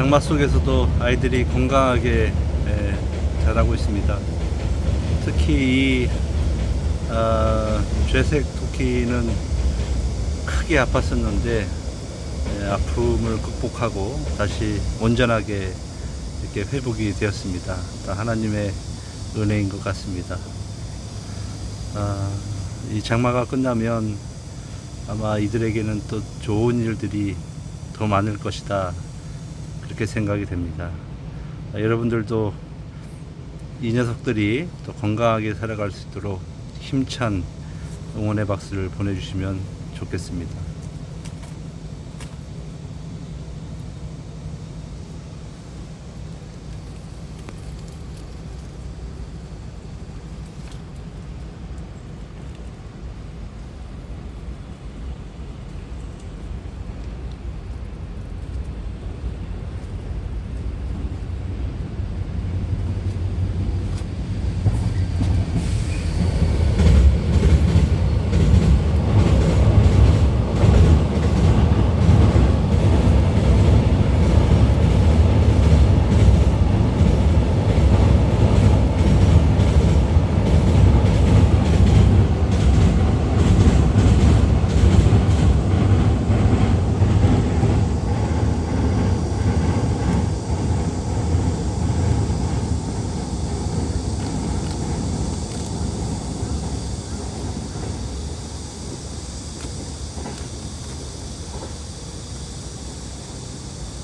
장마 속에서도 아이들이 건강하게 에, 자라고 있습니다. 특히 이 아, 죄색 토끼는 크게 아팠었는데 에, 아픔을 극복하고 다시 온전하게 이렇게 회복이 되었습니다. 다 하나님의 은혜인 것 같습니다. 아, 이 장마가 끝나면 아마 이들에게는 또 좋은 일들이 더 많을 것이다. 그렇게 생각이 됩니다. 아, 여러분들도 이 녀석들이 또 건강하게 살아갈 수 있도록 힘찬 응원의 박수를 보내주시면 좋겠습니다.